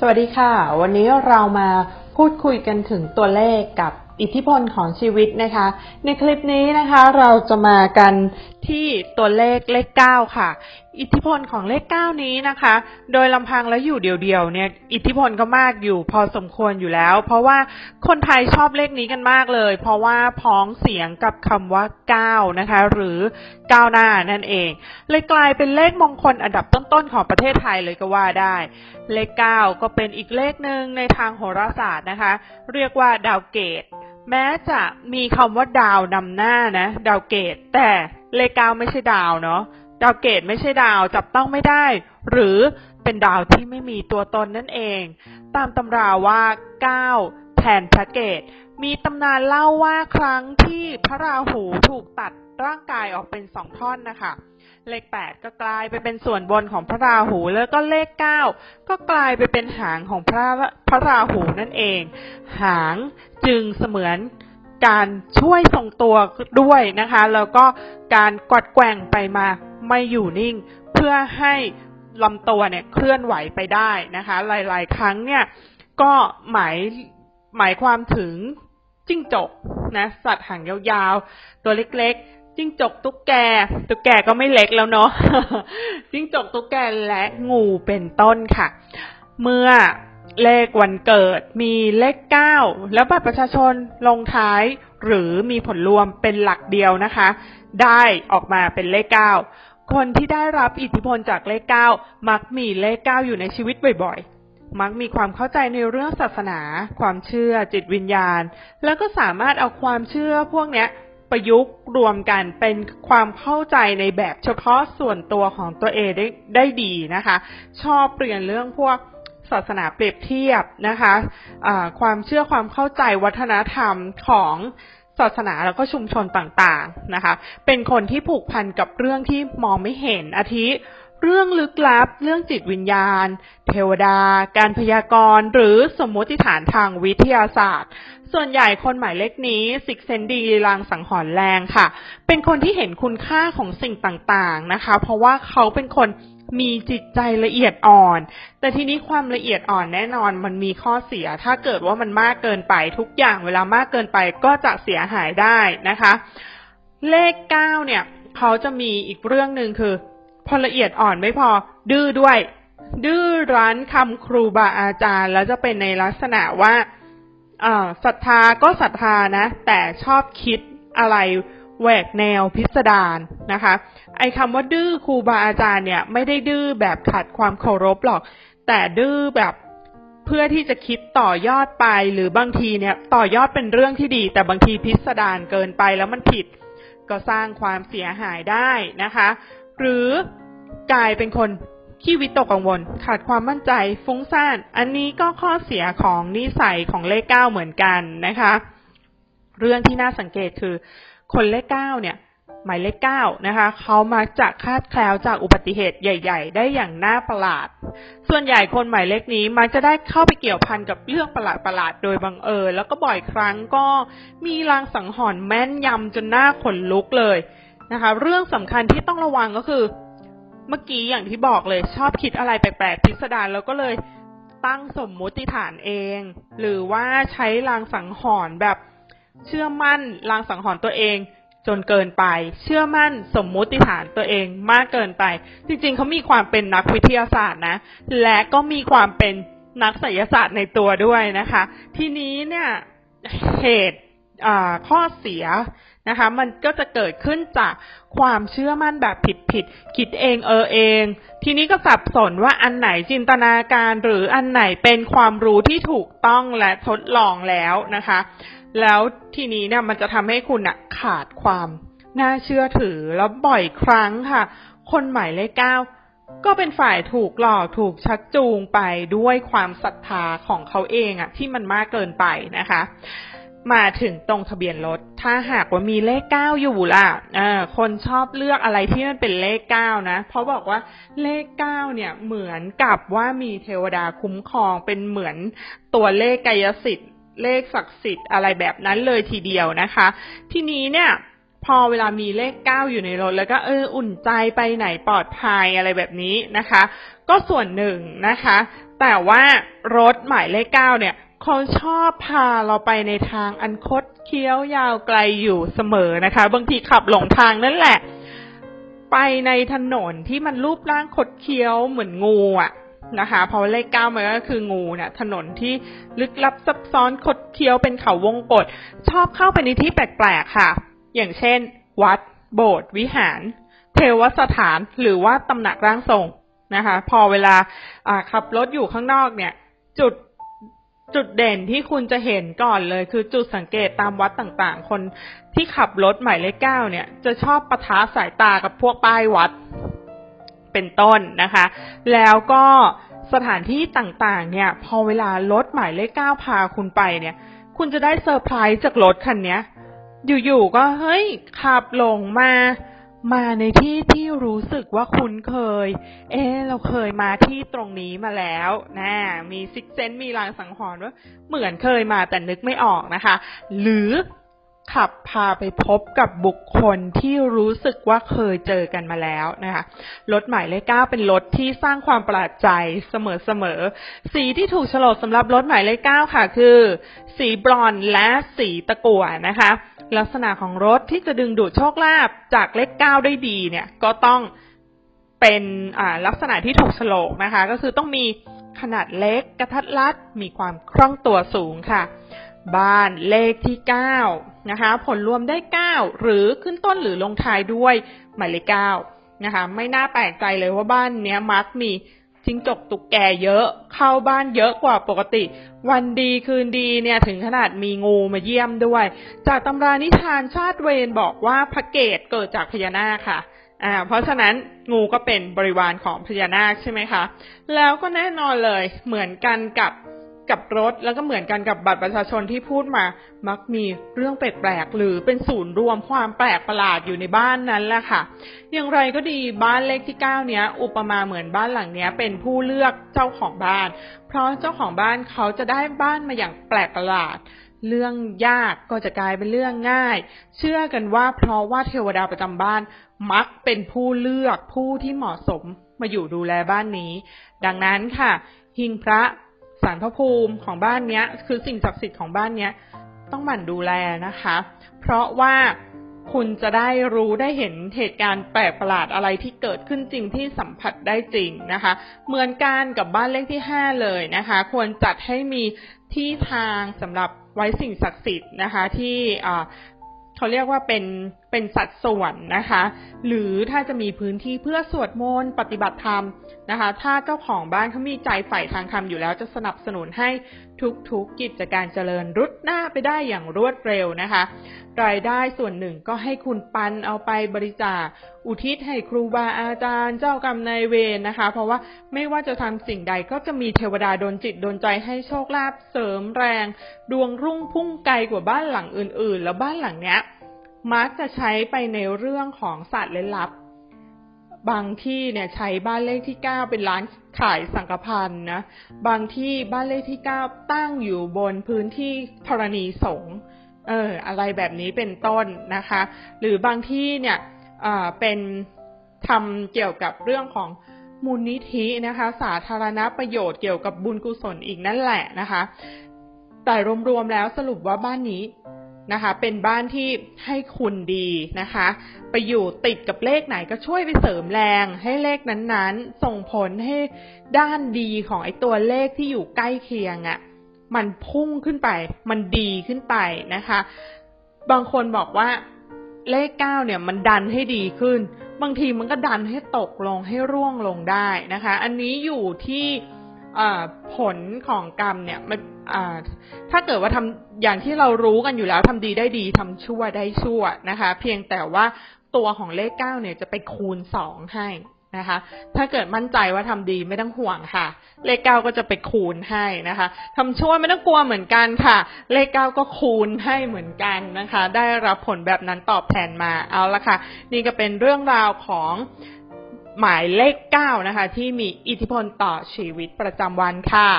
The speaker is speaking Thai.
สวัสดีค่ะ วันนี้เรามาพูดคุยกันถึงตัวเลขกับ อิทธิพลของชีวิตนะคะ ในคลิปนี้นะคะเราจะมากันที่ตัวเลขเลข 9 ค่ะ อิทธิพลของเลข 9 นี้นะคะ โดยลำพังและอยู่เดียวๆเนี่ยอิทธิพลก็มากอยู่พอสมควรอยู่แล้ว เพราะว่าคนไทยชอบเลขนี้กันมากเลย เพราะว่าพ้องเสียงกับคำว่า9นะคะ หรือก้าวหน้านั่นเอง เลยกลายเป็นเลขมงคลอันดับต้นๆของประเทศไทยเลยก็ว่าได้ เลข 9 ก็เป็นอีกเลขหนึ่งในทางโหราศาสตร์นะคะ เรียกว่าดาวเกต แม้จะมีคำว่าดาวนำหน้านะ ดาวเกต แต่เลก้าไม่ใช่ดาวเนาะดาวเกตไม่ใช่ดาวจับต้องไม่ได้ หรือเป็นดาวที่ไม่มีตัวตนนั่นเอง ตามตำราว่าเก้าแทนพระเกต มีตำนานเล่าว่าครั้งที่พระราหูถูกตัดร่างกายออกเป็นสองท่อนนะคะ เลข 8 ก็กลายไปเป็นส่วนบนของพระราหู แล้วก็เลข 9 ก็กลายไปเป็นหางของพระพระราหูนั่นเอง หางจึงเสมือนการช่วยทรงตัวด้วยนะคะ แล้วก็การกวัดแกว่งไปมาไม่อยู่นิ่ง เพื่อให้ลำตัวเนี่ยเคลื่อนไหวไปได้นะคะ หลาย ๆ ครั้งเนี่ยก็หมายหมายความถึงจิ้งจกนะสัตว์หางยาวๆ ตัวเล็กๆ จิ้งจกตุ๊กแก ตุ๊กแกก็ไม่เล็กแล้วเนาะจิ้งจกตุ๊กแกและงูเป็นต้นค่ะ เมื่อเลขวันเกิดมีเลข9แล้วบัตรประชาชนลงท้าย หรือมีผลรวมเป็นหลักเดียวนะคะ ได้ออกมาเป็นเลข9คนที่ได้รับอิทธิพลจากเลข9มักมีเลข9อยู่ในชีวิตบ่อยๆ มักมีความเข้าใจในเรื่องศาสนา ความเชื่อจิตวิญญาณ แล้วก็สามารถเอาความเชื่อพวกเนี้ย ประยุกต์รวมกันเป็นความเข้าใจในแบบเฉพาะส่วนตัวของตัวเองได้ได้ดีนะคะ ชอบเปลี่ยนเรื่องพวกศาสนาเปรียบเทียบนะคะะความเชื่อความเข้าใจวัฒนธรรมของศาสนาแล้วก็ชุมชนต่างๆนะคะ เป็นคนที่ผูกพันกับเรื่องที่มองไม่เห็นอาทิ เรื่องลึกลับ เรื่องจิตวิญญาณ เทวดา การพยากรณ์ หรือสมมติฐานทางวิทยาศาสตร์ ส่วนใหญ่คนหมายเลขนี้สิกเซนดีลางสังหรณ์แรงค่ะ เป็นคนที่เห็นคุณค่าของสิ่งต่างๆนะคะ เพราะว่าเขาเป็นคนมีจิตใจละเอียดอ่อน แต่ทีนี้ความละเอียดอ่อนแน่นอนมันมีข้อเสีย ถ้าเกิดว่ามันมากเกินไปทุกอย่างเวลามากเกินไปก็จะเสียหายได้นะคะ เลขเก้าเนี่ย เขาจะมีอีกเรื่องหนึ่งคือ พอละเอียดอ่อนไม่พอ ดื้อด้วย ดื้อรั้นคำครูบาอาจารย์ แล้วจะเป็นในลักษณะว่าศรัทธาก็ศรัทธานะ แต่ชอบคิดอะไรแหวกแนวพิสดารนะคะ ไอ้คำว่าดื้อครูบาอาจารย์เนี่ย ไม่ได้ดื้อแบบขัดความเคารพหรอก แต่ดื้อแบบเพื่อที่จะคิดต่อยอดไปหรือบางทีเนี่ย ต่อยอดเป็นเรื่องที่ดี แต่บางทีพิสดารเกินไปแล้วมันผิด ก็สร้างความเสียหายได้นะคะ หรือกลายเป็นคนขี้วิตกกังวล ขาดความมั่นใจฟุ้งซ่าน อันนี้ก็ข้อเสียของนิสัยของเลขเก้าเหมือนกันนะคะ เรื่องที่น่าสังเกตคือ คนเลขเก้าเนี่ย หมายเลขเก้านะคะเขามักจะคาดแคล้วจากอุบัติเหตุใหญ่ ๆ ได้อย่างน่าประหลาด ส่วนใหญ่คนหมายเลขนี้มักจะได้เข้าไปเกี่ยวพันกับเรื่องประหลาดๆโดยบังเอิญแล้วก็บ่อยครั้งก็มีลางสังหรณ์แม่นยำจนหน้าขนลุกเลย นะคะ เรื่องสำคัญที่ต้องระวังก็คือ เมื่อกี้อย่างที่บอกเลยชอบคิดอะไรแปลกๆพิสดารแล้วก็เลยตั้งสมมุติฐานเอง หรือว่าใช้ลางสังหรณ์แบบเชื่อมั่นลางสังหรณ์ตัวเอง จนเกินไป เชื่อมั่นสมมุติฐานตัวเองมากเกินไป จริงๆเขามีความเป็นนักวิทยาศาสตร์นะ และก็มีความเป็นนักศิลศาสตร์ในตัวด้วยนะคะ ทีนี้เนี่ยเหตุข้อเสีย นะคะ มันก็จะเกิดขึ้นจากความเชื่อมั่นแบบผิดๆคิดเองเออเอง ทีนี้ก็สับสนว่าอันไหนจินตนาการหรืออันไหนเป็นความรู้ที่ถูกต้องและทดลองแล้วนะคะ แล้วทีนี้เนี่ยมันจะทำให้คุณอะขาดความน่าเชื่อถือแล้วบ่อยครั้งค่ะ คนหมายเลขเก้าก็เป็นฝ่ายถูกหลอกถูกชักจูงไปด้วยความศรัทธาของเขาเองอะที่มันมากเกินไปนะคะ มาถึงตรงทะเบียนรถ ถ้าหากว่ามีเลขเก้าอยู่ล่ะคนชอบเลือกอะไรที่มันเป็นเลขเก้านะ เพราะบอกว่าเลขเก้าเนี่ยเหมือนกับว่ามีเทวดาคุ้มครองเป็นเหมือนตัวเลขกายสิทธิ์ เลขศักดิ์สิทธิ์อะไรแบบนั้นเลยทีเดียวนะคะ ทีนี้เนี่ยพอเวลามีเลขเก้าอยู่ในรถ แล้วก็เอออุ่นใจไปไหนปลอดภัยอะไรแบบนี้นะคะ ก็ส่วนหนึ่งนะคะ แต่ว่ารถหมายเลขเก้าเนี่ย เขาชอบพาเราไปในทางอันคดเคี้ยวยาวไกลอยู่เสมอนะคะ บางทีขับหลงทางนั่นแหละ ไปในถนนที่มันรูปร่างคดเคี้ยวเหมือนงูอะนะคะ เพราะเลขเก้ามันก็คืองูเนี่ยถนนที่ลึกลับซับซ้อนคดเคี้ยวเป็นเขาวงกฏชอบเข้าไปในที่แปลกๆค่ะ อย่างเช่น วัด โบสถ์วิหาร เทวสถานหรือว่าตำหนักร่างทรงนะคะ พอเวลาขับรถอยู่ข้างนอกเนี่ย จุด จุดเด่นที่คุณจะเห็นก่อนเลยคือจุดสังเกตตามวัดต่างๆ คนที่ขับรถหมายเลขเก้าเนี่ย จะชอบปะทะสายตากับพวกป้ายวัดเป็นต้นนะคะ แล้วก็สถานที่ต่างๆ เนี่ย พอเวลารถหมายเลขเก้าพาคุณไปเนี่ย คุณจะได้เซอร์ไพรส์จากรถคันนี้อยู่ๆก็เฮ้ยขับหลงมา มาในที่ที่รู้สึกว่าคุ้นเคย เอ๊เราเคยมาที่ตรงนี้มาแล้วนะมีซิกเซนมีลางสังหรณ์ว่า เหมือนเคยมาแต่นึกไม่ออกนะคะ หรือขับพาไปพบกับบุคคลที่รู้สึกว่าเคยเจอกันมาแล้วนะคะรถหมายเลขเก้าเป็นรถที่สร้างความประหลาดใจเสมอๆ สีที่ถูกโฉลกสำหรับรถหมายเลขเก้าค่ะ คือ สีบรอนซ์และสีตะกั่วนะคะ ลักษณะของรถที่จะดึงดูดโชคลาภจากเลขเก้าได้ดีเนี่ยก็ต้องเป็นลักษณะที่ถูกโฉลกนะคะ ก็คือต้องมีขนาดเล็กกระทัดรัดมีความคล่องตัวสูงค่ะ บ้านเลขที่เก้านะคะ ผลรวมได้เก้าหรือขึ้นต้นหรือลงท้ายด้วยหมายเลขเก้านะคะ ไม่น่าแปลกใจเลยว่าบ้านเนี้ยมักมี จิ้งจกตุกแกเยอะ เข้าบ้านเยอะกว่าปกติ วันดีคืนดีเนี่ยถึงขนาดมีงูมาเยี่ยมด้วย จากตำรานิทานชาติเวรบอกว่าพระเกตเกิดจากพญานาคค่ะอ่าเพราะฉะนั้นงูก็เป็นบริวารของพญานาคใช่ไหมคะ แล้วก็แน่นอนเลยเหมือนกันกับ กับรถแล้วก็เหมือนกันกับบัตรประชาชนที่พูดมา มักมีเรื่องแปลกๆหรือเป็นศูนย์รวมความแปลกประหลาดอยู่ในบ้านนั้นแหละค่ะ อย่างไรก็ดีบ้านเลขที่เก้าเนี้ย อุปมาเหมือนบ้านหลังเนี้ย เป็นผู้เลือกเจ้าของบ้าน เพราะเจ้าของบ้านเขาจะได้บ้านมาอย่างแปลกประหลาดเรื่องยากก็จะกลายเป็นเรื่องง่าย เชื่อกันว่าเพราะว่าเทวดาประจำบ้าน มักเป็นผู้เลือกผู้ที่เหมาะสมมาอยู่ดูแลบ้านนี้ ดังนั้นค่ะ หิงพระารพระภูมิของบ้านเนี้ย คือสิ่งศักดิ์สิทธิ์ของบ้านเนี้ย ต้องหมั่นดูแลนะคะ เพราะว่าคุณจะได้รู้ได้เห็นเหตุการณ์แปลกประหลาดอะไรที่เกิดขึ้นจริงที่สัมผัสได้จริงนะคะ เหมือนกันกับบ้านเลขที่ห้าเลยนะคะ ควรจัดให้มีที่ทางสำหรับไว้สิ่งศักดิ์สิทธิ์นะคะ ที่เขาเรียกว่าเป็นเป็นสัดส่วนนะคะ หรือถ้าจะมีพื้นที่เพื่อสวดมนต์ปฏิบัติธรรมนะคะ ถ้าเจ้าของบ้านเขามีใจใฝ่ทางธรรมอยู่แล้วจะสนับสนุนให้ทุกๆกกิจการเจริญรุดหน้าไปได้อย่างรวดเร็วนะคะ รายได้ส่วนหนึ่งก็ให้คุณปันเอาไปบริจาคอุทิศให้ครูบาอาจารย์เจ้ากรรมนายเวรนะคะ เพราะว่าไม่ว่าจะทำสิ่งใดก็จะมีเทวดาดลจิตดลใจให้โชคลาภเสริมแรง ดวงรุ่งพุ่งไกลกว่าบ้านหลังอื่นๆ แล้วบ้านหลังเนี้ย มักจะใช้ไปในเรื่องของศาสตร์เล่นลับ บางที่เนี่ยใช้บ้านเลขที่เก้าเป็นร้านขายสังกพันนะ บางที่บ้านเลขที่เก้าตั้งอยู่บนพื้นที่ธรณีสงฆ์เอออะไรแบบนี้เป็นต้นนะคะ หรือบางที่เนี่ยอ่าเป็นทำเกี่ยวกับเรื่องของมูลนิธินะคะ สาธารณประโยชน์เกี่ยวกับบุญกุศลอีกนั่นแหละนะคะ แต่รวมๆแล้วสรุปว่าบ้านนี้ นะคะ เป็นบ้านที่ให้คุณดีนะคะ ไปอยู่ติดกับเลขไหนก็ช่วยไปเสริมแรงให้เลขนั้นๆ ส่งผลให้ด้านดีของไอ้ตัวเลขที่อยู่ใกล้เคียงอะ่ะ มันพุ่งขึ้นไป มันดีขึ้นไปนะคะ บางคนบอกว่าเลขเก้าเนี่ยมันดันให้ดีขึ้น บางทีมันก็ดันให้ตกลงให้ร่วงลงได้นะคะ อันนี้อยู่ที่ ผลของกรรมเนี่ยมันถ้าเกิดว่าทำอย่างที่เรารู้กันอยู่แล้วทำดีได้ดีทำชั่วได้ชั่วนะคะ เพียงแต่ว่าตัวของเลขเก้าเนี่ยจะไปคูณสองให้นะคะ ถ้าเกิดมั่นใจว่าทำดีไม่ต้องห่วงค่ะ เลขเก้าก็จะไปคูณให้นะคะทำชั่วไม่ต้องกลัวเหมือนกันค่ะ เลขเก้าก็คูณให้เหมือนกันนะคะ ได้รับผลแบบนั้นตอบแทนมาเอาละค่ะ นี่ก็เป็นเรื่องราวของ หมายเลขเก้านะคะ ที่มีอิทธิพลต่อชีวิตประจำวันค่ะ